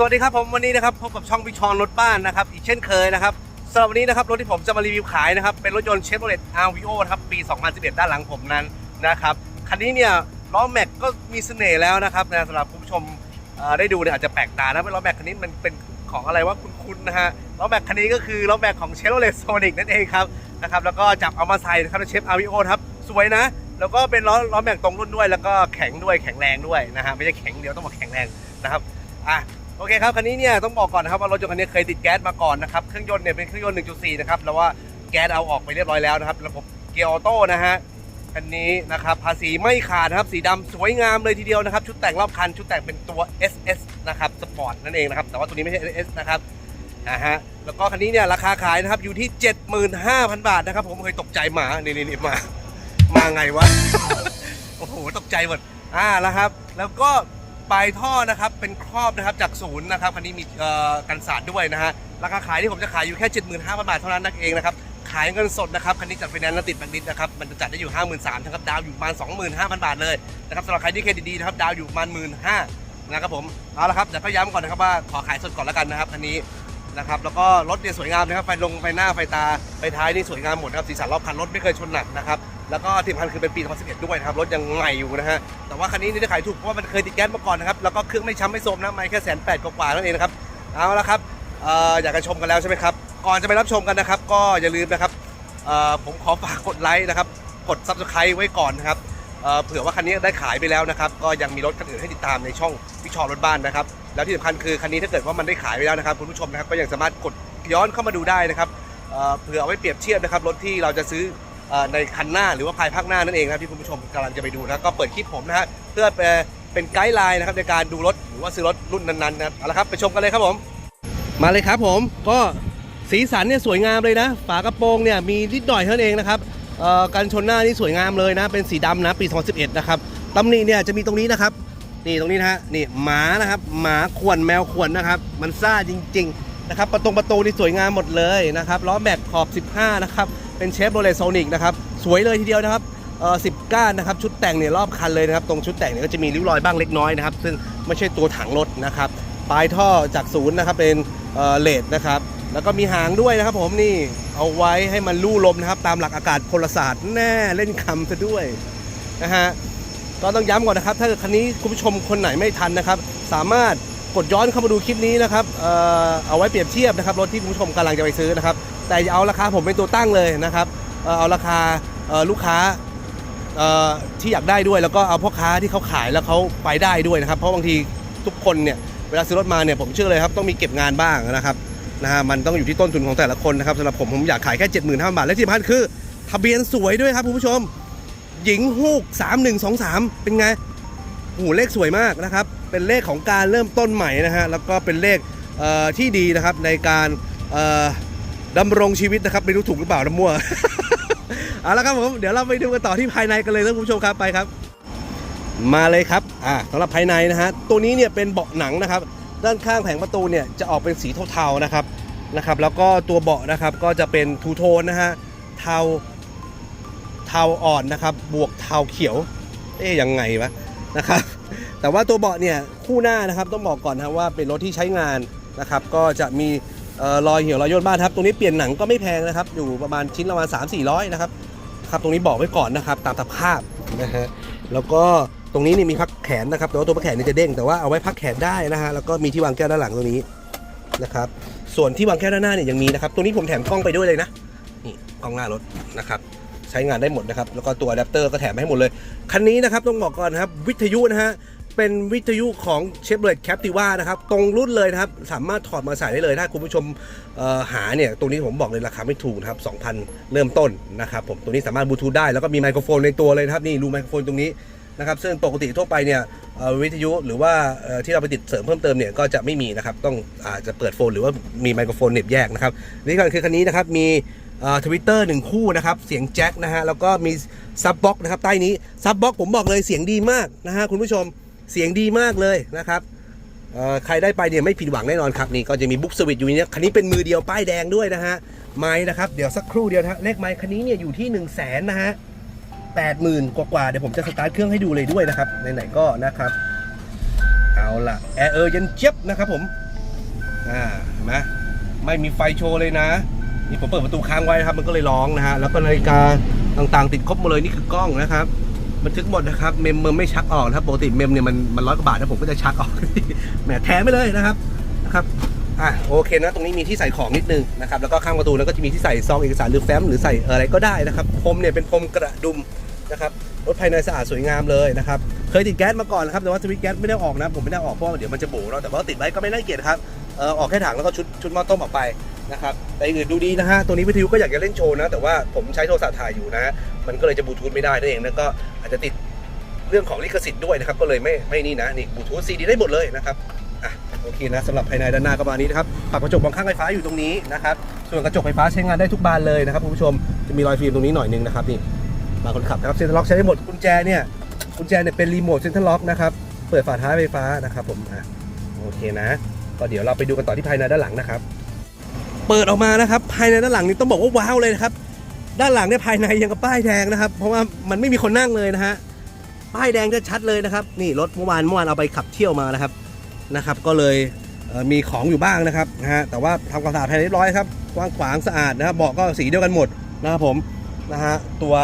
สวัสดีครับผมวันนี้นะครับพบกับช่องวิชอนรถบ้านนะครับอีกเช่นเคยนะครับสำหรับวันนี้นะครับรถที่ผมจะมารีวิวขายนะครับเป็นรถยนต์เชฟโรเลตอาร์วีโอครับปี 2011 ด้านหลังผมนั้นนะครับคันนี้เนี่ยล้อแม็กก็มีเสน่ห์แล้วนะครับนะสำหรับผู้ชมได้ดูเนี่ยอาจจะแปลกตานะเป็นล้อแม็กคันนี้มันเป็นของอะไรว่าคุ้นๆนะฮะล้อแม็กคันนี้ก็คือล้อแม็กของเชฟโรเลตโซนิกนั่นเองครับนะครับแล้วก็จับเอามาใส่นะครับในเชฟอาร์วีโอครับสวยนะแล้วก็เป็นล้อล้อแม็กตรงรุ่นด้วย แล้วก็แข็งด้วยแข็งแรงด้วยนะฮะไม่ใช่แข็งเดียวต้องบอกแข็งแรงนะครับอะ โอเคครับคันนี้เนี่ยต้องบอกก่อนนะครับว่ารถยนต์คันนี้เคยติดแก๊สมาก่อนนะครับเครื่องยนต์เนี่ยเป็นเครื่องยนต์ 1.4 นะครับแล้วว่าแก๊สเอาออกไปเรียบร้อยแล้วนะครับระบบเกียร์ออโต้นะฮะคันนี้นะครับภาษีไม่ขาดนะครับสีดำสวยงามเลยทีเดียวนะครับชุดแต่งรอบคันชุดแต่งเป็นตัว SS นะครับสปอร์ตนั่นเองนะครับแต่ว่าตัวนี้ไม่ใช่ SS นะครับนะฮะแล้วก็คันนี้เนี่ยราคาขายนะครับอยู่ที่ 75,000 บาทนะครับ ผมเคยตกใจหมานี่นี่นี่มามาไงวะโอ้โหตกใจหมดอ่าแล้วครับ แล้วก็ ปลายท่อนะครับเป็นครอบนะครับจากศูนย์นะครับคันนี้มีเอ่อกันสาดด้วยนะฮะราคาขายที่ผมจะขายอยู่แค่ 75,000 บาทเท่านั้นนั่นเองนะครับขายเงินสดนะครับคันนี้จัดไฟแนนซ์และติดแบงค์ดิสนะครับมันจะจัดได้อยู่ 53,000นะครับดาวอยู่ประมาณ 25,000 บาทเลยนะครับสำหรับใครที่เครดิตดีนะครับดาวอยู่ประมาณ 15,000นะครับผมเอาละครับเดี๋ยวก็ย้ำก่อนนะครับว่าขอขายสดก่อนแล้วกันนะครับคันนี้ นะครับแล้วก็รถเนี่ยสวยงามนะครับไฟลงไฟหน้าไฟตาไฟท้ายนี่สวยงามหมดนะครับสีสันรอบคันรถไม่เคยชนหนักนะครับแล้วก็ที่สำคัญคือเป็นปี 2011 ด้วยนะครับรถยังใหม่อยู่นะฮะแต่ว่าคันนี้นี่ได้ขายถูกเพราะว่ามันเคยติดแก๊สมาก่อนนะครับแล้วก็เครื่องไม่ช้ำไม่โทรมนะไม่แค่แสนแปดกว่าๆนั่นเองนะครับเอาละครับเอ่ออยากจะชมกันแล้วใช่ไหมครับก่อนจะไปรับชมกันนะครับก็อย่าลืมนะครับเอ่อผมขอฝากกดไลค์นะครับกด subscribe ไว้ก่อนนะครับเอ่อเผื่อว่าคันนี้ได้ขายไปแล้วนะครับก็ยังมีรถคันอื่นให้ติดตามในช่องวิชอรถบ้านนะครับ แล้วที่สำคัญคือคันนี้ถ้าเกิดว่ามันได้ขายไปแล้วนะครับคุณผู้ชมนะครับก็ยังสามารถกดย้อนเข้ามาดูได้นะครับเเผื่อเอาไว้เปรียบเทียบนะครับรถที่เราจะซื้ออในคันหน้าหรือว่าภายภาคหน้านั่นเองนะครับที่คุณผู้ชมกำลังจะไปดูนะก็เปิดคลิปผมนะฮะเพื่อเป็นไกด์ไลน์นะครับในการดูรถหรือว่าซื้อรถรุ่นนั้นๆนะครับเอาละครับไปชมกันเลยครับผม มาเลยครับผมก็สีสันเนี่ยสวยงามเลยนะ ฝากระโปรงเนี่ยมีนิดหน่อยเท่านั้นเองนะครับกันชนหน้านี่สวยงามเลยนะเป็นสีดำนะปี 2011 นะครับตำหนิเนี่ยจะมีตรงนี้นะครับ นี่ตรงนี้นะฮะนี่หมานะครับ หมาข่วนแมวข่วนนะครับ มันซ่าจริง ๆ นะครับ ประตูประตูนี่สวยงามหมดเลยนะครับล้อแม็กขอบ 15 นะครับ เป็นเชฟโรเลตโซนิกนะครับ สวยเลยทีเดียวนะครับเอ่อสิบก้านนะครับ ชุดแต่งเนี่ยรอบคันเลยนะครับ ตรงชุดแต่งเนี่ยก็จะมีริ้วรอยบ้างเล็กน้อยนะครับ ซึ่งไม่ใช่ตัวถังรถนะครับ ปลายท่อจากศูนย์นะครับ เป็นเอ่อเลดนะครับ แล้วก็มีหางด้วยนะครับ ผมนี่ เอาไว้ให้มันลู่ลมนะครับ ตามหลักอากาศพลศาสตร์แน่ เล่นคำซะด้วยนะฮะ ก็ต้องย้ำก่อนนะครับ ถ้าเกิดคันนี้คุณผู้ชมคนไหนไม่ทันนะครับ สามารถกดย้อนเข้ามาดูคลิปนี้นะครับเอ่อเอาไว้เปรียบเทียบนะครับรถที่คุณผู้ชมกำลังจะไปซื้อนะครับ แต่อย่าเอาราคาผมเป็นตัวตั้งเลยนะครับเอ่อเอาราคาเอ่อลูกค้าเอ่อที่อยากได้ด้วยแล้วก็เอาพ่อค้าที่เขาขายแล้วเขาไปได้ด้วยนะครับ เพราะบางทีทุกคนเนี่ยเวลาซื้อรถมาเนี่ยผมเชื่อเลยครับต้องมีเก็บงานบ้างนะครับนะฮะมันต้องอยู่ที่ต้นทุนของแต่ละคนนะครับสำหรับผมผมอยากขายแค่ 75,000บาทและที่สำคัญคือ ทะเบียนสวยด้วยครับคุณผู้ชม หญิงฮูก 3123 เป็นไงโอ้โหเลขสวยมากนะครับ เป็นเลขของการเริ่มต้นใหม่นะฮะ แล้วก็เป็นเลขเที่ดีนะครับในการดำรงชีวิตนะครับ ไม่รู้ถูกหรือเปล่านะมั่ว เอาละครับผม เดี๋ยวเราไปดูกันต่อที่ภายในกันเลยนะคุณผู้ชมครับไปครับ มาเลยครับ อ่าสำหรับภายในนะฮะ ตัวนี้เนี่ยเป็นเบาะหนังนะครับ ด้านข้างแผงประตูเนี่ยจะออกเป็นสีเทาๆนะครับ นะครับ แล้วก็ตัวเบาะนะครับก็จะเป็นทูโทนนะฮะ เทา เทาอ่อนนะครับ บวกเทาเขียว เอ๊ยยังไงวะนะครับ แต่ว่าตัวเบาะเนี่ยคู่หน้านะครับต้องบอกก่อนนะว่าเป็นรถที่ใช้งานนะครับ ก็จะมีออรอยเหี่ยวรอยย่นบ้างครับ ตรงนี้เปลี่ยนหนังก็ไม่แพงนะครับ อยู่ประมาณชิ้นละประมาณ3 4 0 0นะครับครับตรงนี้บอกไว้ก่อนนะครับตามสภาพนะฮะแล้วก็ตรงนี้นี่มีพักแขนนะครับแต่ว่าตัวพักแขนนี่จะเด้งแต่ว่าเอาไว้พักแขนได้นะฮะแล้วก็มีที่วางแก้วด้านหลังตรงนี้นะครับส่วนที่วางแก้วด้านหน้าเนี่ยยังมีนะครับ ตัวนี้ผมแถมกล้องไปด้วยเลยนะนี่กล้องหน้ารถนะครับ ใช้งานได้หมดนะครับ แล้วก็ตัวอะแดปเตอร์ก็แถมให้หมดเลย คันนี้นะครับต้องบอกก่อนนะครับ วิทยุนะฮะเป็นวิทยุของเชฟเลตแคปติว่านะครับตรงรุ่นเลยนะครับ สามารถถอดมาใส่ได้เลย ถ้าคุณผู้ชมหาเนี่ยตรงนี้ผมบอกเลยราคาไม่ถูกนะครับ2,000 เริ่มต้นนะครับผมตัวนี้สามารถบลูทูธได้แล้วก็มีไมโครโฟนในตัวเลยครับนี่รูไมโครโฟนตรงนี้นะครับซึ่งปกติทั่วไปเนี่ยวิทยุหรือว่าที่เราไปติดเสริมเพิ่มเติมเนี่ยก็จะไม่มีนะครับต้องอาจจะเปิดโฟนหรือว่ามีไมโครโฟนเน็บแยกนะครับนี่ก็คือคันนี้นะครับมี ทวิตเตอร์หนึ่งคู่นะครับ เสียงแจ็คนะฮะ แล้วก็มีซับบ็อกนะครับ ใต้นี้ซับบ็อกผมบอกเลยเสียงดีมากนะฮะคุณผู้ชมเสียงดีมากเลยนะครับอ่อใครได้ไปเนี่ยไม่ผิดหวังแน่นอนครับนี่ก็จะมีบุ๊กสวิตอยู่ในนี้คันนี้เป็นมือเดียวป้ายแดงด้วยนะฮะไม้นะครับเดี๋ยวสักครู่เดียวนะฮะเลขไม้คันนี้เนี่ยอยู่ที่1นึ่งแสนนะฮะแปดหมื่นกว่าๆเดี๋ยวผมจะสตาร์ทเครื่องให้ดูเลยด้วยนะครับไหนๆก็นะครับเอาละแอร์เออเย็นเจี๊ยบนะครับผมอ่าเห็นไหมไม่มีไฟโชว์เลยนะ นี่ผมเปิดประตูค้างไว้นะครับ มันก็เลยร้องนะฮะ แล้วก็นาฬิกาต่างๆ ติดครบหมดเลยนี่คือกล้องนะครับ บันทึกหมดนะครับ เมมเมมไม่ชักออกนะครับ ปกติเมมเนี่ยมันมันร้อยกว่าบาทนะผมก็จะชักออก แหมแถมไปเลยนะครับ นะครับ อะโอเคนะ ตรงนี้มีที่ใส่ของนิดนึงนะครับ แล้วก็ข้างประตูนั้นก็จะมีที่ใส่ซองเอกสารหรือแฟ้มหรือใส่อะไรก็ได้นะครับ พรมเนี่ยเป็นพรมกระดุมนะครับรถภายในสะอาดสวยงามเลยนะครับ เคยติดแก๊สมาก่อนนะครับแต่ว่าสวิตช์แก๊สไม่ได้ออกนะ ผมไม่ได้ออกเพราะว่าเดี๋ยวมันจะโบเนาะแต่ว่าติดไว้ก็ไม่น่าเกลียดครับเออออกแค่ถังแล้วก็ชุดชุดหม้อต้มออกไป นะครับแต่อย่างอื่นดูดีนะฮะ ตัวนี้วิทยุก็อยากจะเล่นโชว์นะ แต่ว่าผมใช้โทรศัพท์ถ่ายอยู่นะฮะมันก็เลยจะบลูทูธไม่ได้นั่นเองแล้วก็อาจจะติดเรื่องของลิขสิทธิ์ด้วยนะครับ ก็เลยไม่ไม่นี่นะนี่บลูทูธซีดีได้หมดเลยนะครับอะโอเคนะสำหรับภายในด้านหน้าก็ประมาณนี้นะครับปรับกระจกมองข้างไฟฟ้าอยู่ตรงนี้นะครับ ส่วนกระจกไฟฟ้าใช้งานได้ทุกบานเลยนะครับคุณผู้ชมจะมีรอยฟิล์มตรงนี้หน่อยนึงนะครับนี่บาคนขับนะครับเซ็นทรัลล็อกใช้ได้หมดกุญแจเนี่ยกุญแจเนี่ยเป็นรีโมทเซ็นทรัลล็อกนะครับเปิดฝาท้ายไฟฟ้านะครับผมอะโอเคนะ ก็เดี๋ยวเราไปดูกันต่อที่ภายในด้านหลังนะครับ เปิดออกมานะครับ ภายในด้านหลังนี่ต้องบอกว่าว้าวเลยนะครับ ด้านหลังเนี่ยภายในยังกับป้ายแดงนะครับ เพราะว่ามันไม่มีคนนั่งเลยนะฮะป้ายแดงจะชัดเลยนะครับ นี่รถเมื่อวานเมื่อวานเอาไปขับเที่ยวมานะครับนะครับ ก็เลยเมีของอยู่บ้างนะครับนะฮะแต่ว่าทำความสะอาดภายในเรียบร้อยครับกว้างขวางสะอาดนะครับเบาะก็สีเดียวกันหมดนะครับผมนะฮะตัว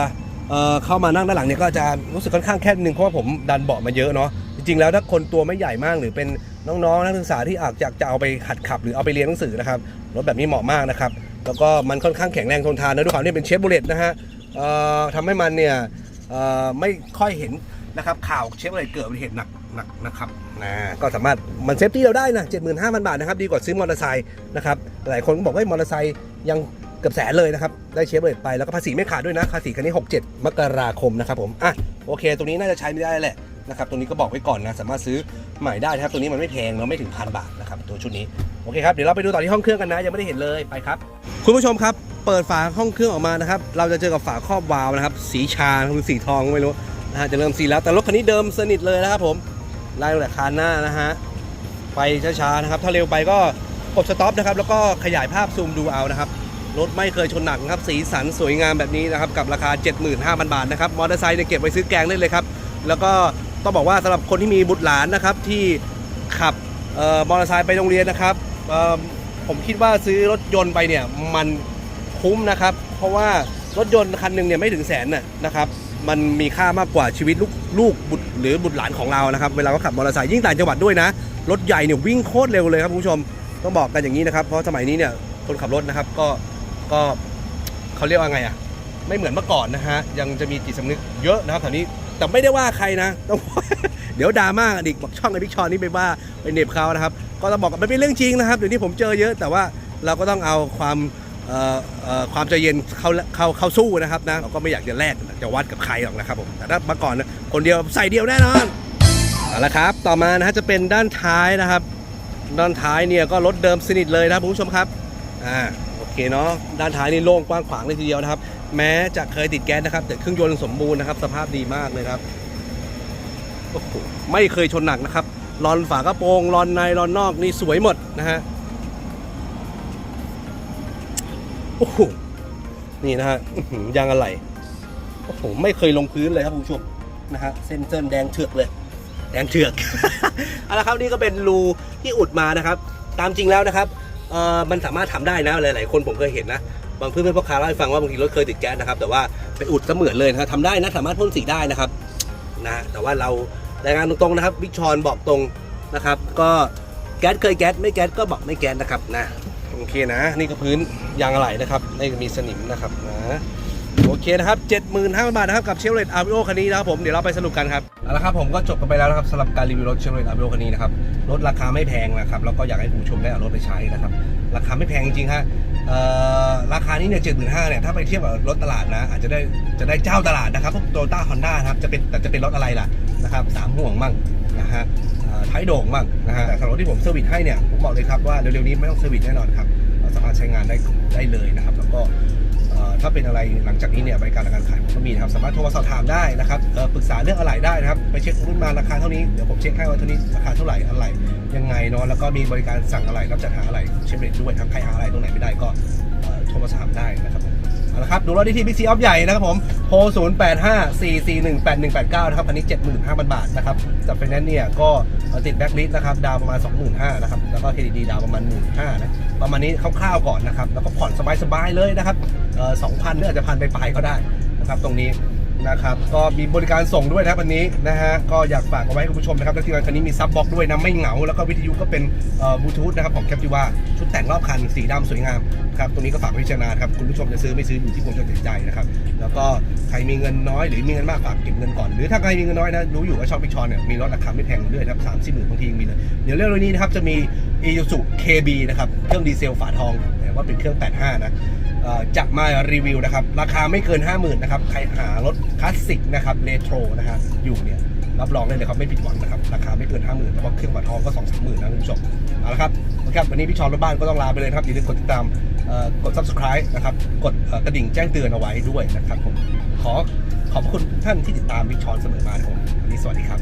เเข้ามานั่งด้านหลังเนี่ยก็จะรู้สึกค่อนข้างแคบนิดนึงเพราะว่าผมดันเบาะมาเยอะเนาะจริงๆแล้วถ้าคนตัวไม่ใหญ่มากหรือเป็น น้องๆนักศึกษาที่อาจจะจะเอาไปหัดขับ หรือเอาไปเรียนหนังสือนะครับรถแบบนี้เหมาะมากนะครับแล้วก็มันค่อนข้างแข็งแรงทนทานนะด้วยความที่เป็นเชฟโบเลตนะฮะทำให้มันเนี่ยไม่ค่อยเห็นนะครับข่าวเชฟโบเลตเกิดอุบัติเหตุหนักหนักนะครับนะก็สามารถมันเซฟตี้เราได้นะ75,000 บาทนะครับดีกว่าซื้อมอเตอร์ไซค์นะครับหลายคนก็บอกว่ามอเตอร์ไซค์ยังเกือบแสนเลยนะครับได้เชฟโบเลตไปแล้วก็ภาษีไม่ขาดด้วยนะภาษีคันนี้ 67 มกราคมนะครับผมอะโอเค ตรงนี้น่าจะใช้ไม่ได้แหละ นะครับตรงนี้ก็บอกไว้ก่อนนะสามารถซื้อใหม่ได้นะครับตัวนี้มันไม่แพงเนาะไม่ถึงพันบาทนะครับตัวชุดนี้โอเคครับเดี๋ยวเราไปดูต่อที่ห้องเครื่องกันนะยังไม่ได้เห็นเลยไปครับ คุณผู้ชมครับเปิดฝาห้องเครื่องออกมานะครับเราจะเจอกับฝาครอบวาล์วนะครับสีชาหรือสีทองไม่รู้นะฮะจะเริ่มสีแล้วแต่รถคันนี้เดิมสนิทเลยนะครับผมไล่ตั้งแต่คานหน้านะฮะไปช้าๆนะครับถ้าเร็วไปก็กดสต็อปนะครับแล้วก็ขยายภาพซูมดูเอานะครับรถไม่เคยชนหนักนะครับสีสันสวยงามแบบนี้นะครับกับราคา 75,000 บาทนะครับมอเตอร์ไซค์เนี่ยเก็บไว้ซื้อแกงได้เลยครับแล้วก็ ต้องบอกว่าสำหรับคนที่มีบุตรหลานนะครับที่ขับมอเตอร์ไซค์ไปโรงเรียนนะครับผมคิดว่าซื้อรถยนต์ไปเนี่ยมันคุ้มนะครับ เพราะว่ารถยนต์คันหนึ่งเนี่ยไม่ถึงแสนน่ะนะครับมันมีค่ามากกว่าชีวิตลูกลูกบุตรหรือบุตรหลานของเรานะครับเวลาเขาขับมอเตอร์ไซค์ยิ่งต่างจังหวัดด้วยนะรถใหญ่เนี่ยวิ่งโคตรเร็วเลยครับคุณผู้ชมต้องบอกกันอย่างนี้นะครับเพราะสมัยนี้เนี่ยคนขับรถนะครับก็ก็เขาเรียกว่าไงอะไม่เหมือนเมื่อก่อนนะฮะยังจะมีจิตสำนึกเยอะนะครับแถวนี้ แต่ไม่ได้ว่าใครนะต้องเดี๋ยวดราม่าอีกบอกช่องไอพิกชอนนี่ไปว่าไปเน็บเขานะครับ ก็ต้องบอกกันมันเป็นเรื่องจริงนะครับเดี๋ยวนี้ผมเจอเยอะแต่ว่าเราก็ต้องเอาความความใจเย็นเข้าเข้าเข้าสู้นะครับนะเราก็ไม่อยากจะแลกจะวัดกับใครหรอกนะครับผมแต่ถ้าเมื่อก่อนนะคนเดียวใส่เดียวแน่นอนเอาละครับ ต่อมานะฮะจะเป็นด้านท้ายนะครับ ด้านท้ายเนี่ยก็รถเดิมสนิทเลยนะคุณผู้ชมครับอ่าโอเคเนาะด้านท้ายนี่โล่งกว้างขวางเลยทีเดียวนะครับ แม้จะเคยติดแก๊สนะครับ แต่เครื่องยนต์สมบูรณ์นะครับ สภาพดีมากเลยครับโอ้โหไม่เคยชนหนักนะครับรอนฝากระโปรงรอนในรอนนอกนี่สวยหมดนะฮะโอ้โหนี่นะฮะยางอะไรโอ้โหไม่เคยลงพื้นเลยครับคุณผู้ชมนะฮะเส้นเส้นแดงเถือกเลยแดงเถือกเอาละครับนี่ก็เป็นรูที่อุดมานะครับ ตามจริงแล้วนะครับเออมันสามารถทำได้นะหลาย ๆ คนผมเคยเห็นนะ บางเพื่อนเพื่อนพ่อค้าเล่าให้ฟังว่าบางทีรถเคยติดแก๊สนะครับ แต่ว่าไปอุดเสมือนเลยนะครับทำได้นะสามารถพ่นสีได้นะครับนะแต่ว่าเรารายงานตรงๆนะครับวิชอนบอกตรงนะครับ ก็แก๊สเคยแก๊สไม่แก๊สก็บอกไม่แก๊สนะครับนะโอเคนะ นี่ก็พื้นยางอะไหล่นะครับไม่มีสนิมนะครับนะโอเคนะครับ 75,000 บาทนะครับกับเชฟโรเลตอาร์วิโอคันนี้นะครับผมเดี๋ยวเราไปสรุปกันครับเอาละครับผมก็จบกันไปแล้วนะครับสำหรับการรีวิวรถเชฟโรเลตอาร์วิโอคันนี้นะครับรถราคาไม่แพงนะครับแล้วก็อยากให้คุณผู้ชมได้เอารถไปใช้นะครับ ราคาไม่แพงจริงๆฮะราคานี้เนี่ยเจ็ดหมื่นห้าเนี่ยถ้าไปเทียบกับรถตลาดนะ อาจจะได้จะได้เจ้าตลาดนะครับพวกโตโยต้าฮอนด้าครับจะเป็นแต่จะเป็นรถอะไรล่ะนะครับสามห่วงมั่งนะฮะท้ายโด่งมั่งนะฮะแต่สำหรับที่ผมเซอร์วิสให้เนี่ยผมบอกเลยครับว่าเร็วๆนี้ไม่ต้องเซอร์วิสแน่นอนครับสามารถใช้งานได้ได้เลยนะครับแล้วก็ถ้าเป็นอะไรหลังจากนี้เนี่ยบริการการขายผมก็มีนะครับสามารถโทรมาสอบถามได้นะครับปรึกษาเรื่องอะไรได้นะครับไปเช็ครุ่นมาราคาเท่านี้เดี๋ยวผมเช็คให้ว่าเท่านี้ราคาเท่าไหร่อะไร ยังไงเนาะแล้วก็มีบริการสั่งอะไรรับจัดหาอะไรเชฟเรทด้วยครับใครหาอะไรตรงไหนไม่ได้ก็โทรมาถามได้นะครับผมเอาละครับดูรถได้ที่บิ๊กซีออฟใหญ่นะครับผมโพ0 8 5 4 4 1 8 1 8 9นะครับอันนี้ 75,000 บาทนะครับจากไฟแนนซ์เนี่ยก็ติดแบ็กลิสต์นะครับดาวประมาณ 25,000นะครับแล้วก็เครดิตดีดาวประมาณ 15,000นะประมาณนี้คร่าวๆก่อนนะครับแล้วก็ผ่อนสบายๆเลยนะครับเอ่อ2,000หรืออาจจะพันไปปลายก็ได้นะครับตรงนี้ นะครับก็มีบริการส่งด้วยนะครับอันนี้นะฮะก็อยากฝากเอาไว้ให้คุณผู้ชมนะครับและที่สำคัญคันนี้มีซับบ็อกด้วยนะไม่เหงา แล้วก็วิทยุก็เป็นบลูทูธนะครับของแคปติว่าชุดแต่งรอบคันสีดำสวยงามครับตรงนี้ก็ฝากพิจารณาครับคุณผู้ชมจะซื้อไม่ซื้ออยู่ที่คุณจะตัดใจนะครับแล้วก็ใครมีเงินน้อยหรือมีเงินมากฝากเก็บเงินก่อน หรือถ้าใครมีเงินน้อยนะรู้อยู่ว่าชองพิชอนเนี่ยมีรถราคาไม่แพงด้วยนะครับสามสิบหมื่นบางทีมีเลยเดี๋ยวเรื่องนี้นะครับจะมี i s u z u KB นะครับเครื่องดีเซลฝาทองแต่ว่าเป็นเครื่อง 85 นะ จะมารีวิวนะครับ ราคาไม่เกิน 50,000นะครับ ใครหารถคลาสสิกนะครับเรโทรนะฮะอยู่เนี่ยรับรองได้เลยครับไม่ผิดหวังนะครับ ราคาไม่เกิน 50,000แล้วก็เครื่องฝาทองก็2 3 0 0 0 0นะคุณผู้ชมเอาละครับครับวันนี้พี่ชอนรถบ้านก็ต้องลาไปเลยครับอย่าลืมกดติดตามกด subscribe นะครับกดกระดิ่งแจ้งเตือนเอาไว้ด้วยนะครับผมขอขอบคุณท่านที่ติดตามพี่ชอนเสมอมาครับวันนี้สวัสดีครับ